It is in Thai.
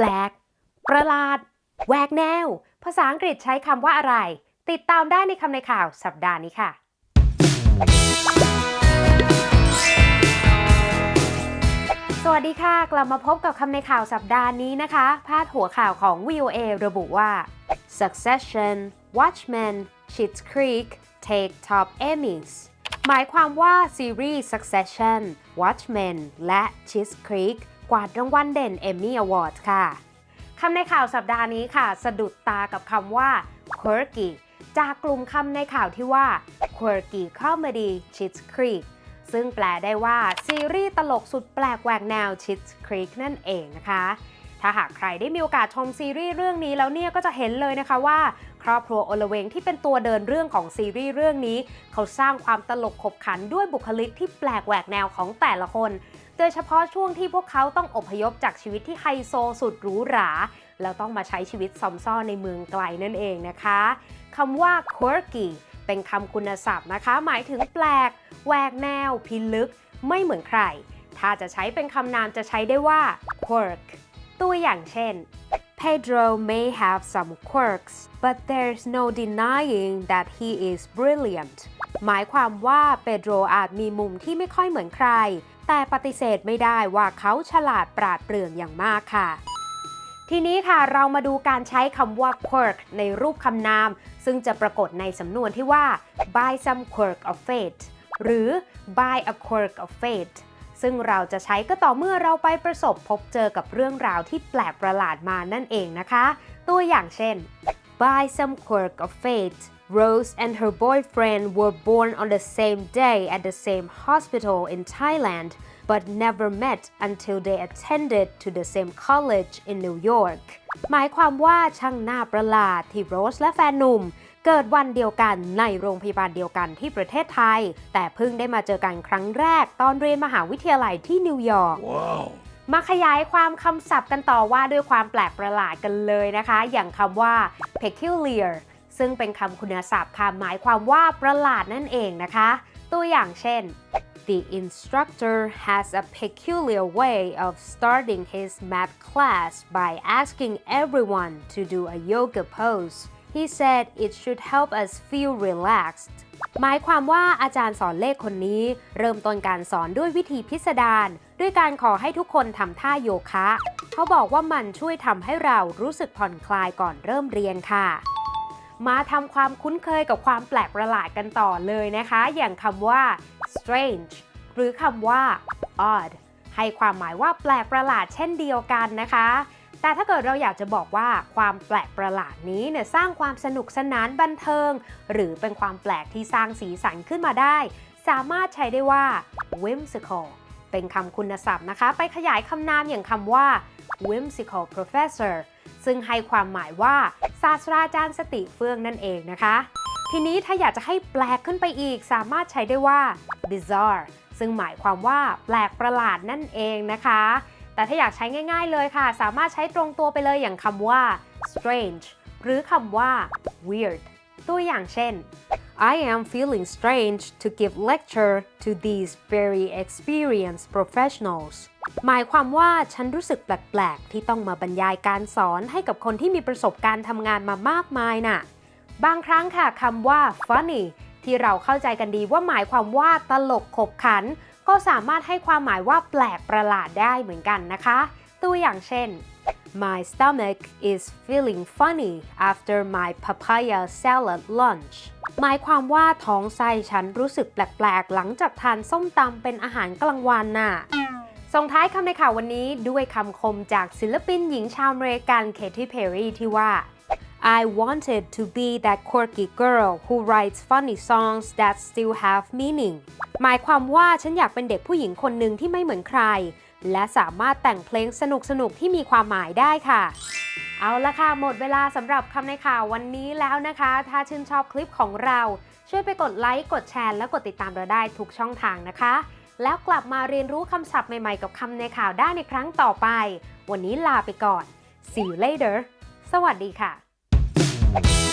แปลก ประหลาดแหวกแนว ภาษาอังกฤษใช้คำว่าอะไร ติดตามได้ในคำในข่าวสัปดาห์นี้ค่ะ สวัสดีค่ะ กลับมาพบกับคำในข่าวสัปดาห์นี้นะคะ พาดหัวข่าวของ VOA ระบุว่า Succession Watchmen Schitt's Creek take top Emmys หมายความว่าซีรีส์ Succession Watchmen และ Schitt's Creek กวาดรางวัลเด่น Emmy Award ค่ะคำในข่าวสัปดาห์นี้ค่ะ สะดุดตากับคำว่า quirky จากกลุ่มคำในข่าวที่ว่า quirky comedy Schitt's Creek ซึ่งแปลได้ว่า ซีรีส์ตลกสุดแปลกแหวกแนว Schitt's Creek นั่นเองนะคะ ถ้าหากใครได้มีโอกาสชมซีรีส์เรื่องนี้แล้วเนี่ยก็จะเห็นเลยนะคะว่า รอบครัวโอลเวงที่เป็นตัวเดินเรื่องของซีรีส์เรื่องนี้ เขาสร้างความตลกขบขันด้วยบุคลิกที่แปลกแหวกแนวของแต่ละคน โดยเฉพาะช่วงที่พวกเขาต้องอพยพจากชีวิตที่ไฮโซสุดหรูหราแล้วต้องมาใช้ชีวิตซอมซ่อในเมืองไกลนั่นเองนะคะคำว่า quirky เป็นคำคุณศัพท์นะคะ หมายถึงแปลก แหวกแนว พิลึก ไม่เหมือนใคร ถ้าจะใช้เป็นคำนามจะใช้ได้ว่า quirk ตัวอย่างเช่น Pedro may have some quirks but there's no denying that he is brilliant หมายความว่าเปโดรอาจมีมุมที่ไม่ค่อยเหมือนใคร แต่ปฏิเสธไม่ได้ว่าเขาฉลาดปราดเปรื่องอย่างมากค่ะ ทีนี้ค่ะเรามาดูการใช้คำว่า quirk ในรูปคำนาม ซึ่งจะปรากฏในสำนวนที่ว่า by some quirk of fate หรือ by a quirk of fate ซึ่งเราจะใช้ก็ต่อเมื่อเราไปประสบพบเจอกับเรื่องราวที่แปลกประหลาดมานั่นเองนะคะ ตัวอย่างเช่น by some quirk of fate Rose and her boyfriend were born on the same day at the same hospital in Thailand but never met until they attended to the same college in New York หมายความว่าช่างหน้าประหลาดที่โรสและแฟนหนุ่ม เกิดวันเดียวกันในโรงพยาบาลเดียวกันที่ประเทศไทย แต่เพิ่งได้มาเจอกันครั้งแรกตอนเรียนมหาวิทยาลัยที่นิวยอร์ก Wow. มาขยายความคำศัพท์กันต่อว่าด้วยความแปลกประหลาดกันเลยนะคะ อย่างคำว่า peculiar ซึ่งเป็นคำคุณศัพท์ค่ะหมายความว่าประหลาดนั่นเองนะคะ ตัวอย่างเช่น The instructor has a peculiar way of starting his math class by asking everyone to do a yoga pose. He said it should help us feel relaxed. หมายความว่าอาจารย์สอนเลขคนนี้ เริ่มต้นการสอนด้วยวิธีพิสดารด้วยการขอให้ทุกคนทำท่าโยคะ เขาบอกว่ามันช่วยทำให้เรารู้สึกผ่อนคลายก่อนเริ่มเรียนค่ะ มาทำความคุ้นเคยกับความแปลกประหลาดกันต่อเลยนะคะ อย่างคำว่า strange หรือคำว่า odd ให้ความหมายว่าแปลกประหลาดเช่นเดียวกันนะคะ แต่ถ้าเกิดเราอยากจะบอกว่าความแปลกประหลาดนี้เนี่ยสร้างความสนุกสนานบันเทิง หรือเป็นความแปลกที่สร้างสีสันขึ้นมาได้ สามารถใช้ได้ว่า whimsical เป็นคำคุณศัพท์นะคะ ไปขยายคำนามอย่างคำว่า whimsical professor ซึ่งให้ความหมายว่าศาสตราจารย์สติเฟื่องนั่นเองนะคะ ทีนี้ถ้าอยากจะให้แปลกขึ้นไปอีก สามารถใช้ได้ว่า bizarre ซึ่งหมายความว่าแปลกประหลาดนั่นเองนะคะ แต่ถ้าอยากใช้ง่าย ๆเลยค่ะ สามารถใช้ตรงตัวไปเลยอย่างคำว่า strange หรือคำว่า weird ตัวอย่างเช่น I am feeling strange to give lecture to these very experienced professionals หมายความว่าฉันรู้สึกแปลกๆ ที่ต้องมาบรรยายการสอนให้กับคนที่มีประสบการณ์ทำงานมามากมายน่ะ บางครั้งค่ะคำว่า funny ที่เราเข้าใจกันดีว่าหมายความว่าตลกขบขัน ก็สามารถให้ความหมายว่าแปลกประหลาดได้เหมือนกันนะคะ ตัวอย่างเช่น My stomach is feeling funny after my papaya salad lunch หมายความว่าท้องไส้ฉันรู้สึกแปลกๆ หลังจากทานส้มตำเป็นอาหารกลางวันน่ะส่งท้ายคำในข่าววันนี้ด้วยคำคมจากศิลปินหญิงชาวอเมริกันเคที่เพร์รี่ที่ว่า I wanted to be that quirky girl who writes funny songs that still have meaning หมายความว่าฉันอยากเป็นเด็กผู้หญิงคนหนึ่งที่ไม่เหมือนใคร และสามารถแต่งเพลงสนุกๆที่มีความหมายได้ค่ะเอาละค่ะ หมดเวลาสำหรับคำในข่าววันนี้แล้วนะคะ ถ้าชื่นชอบคลิปของเรา ช่วยไปกดไลค์ กดแชร์ และกดติดตามเราได้ทุกช่องทางนะคะ แล้วกลับมาเรียนรู้คำศัพท์ใหม่ๆ กับคำในข่าวได้ในครั้งต่อไป วันนี้ลาไปก่อน see you later สวัสดีค่ะ Bye.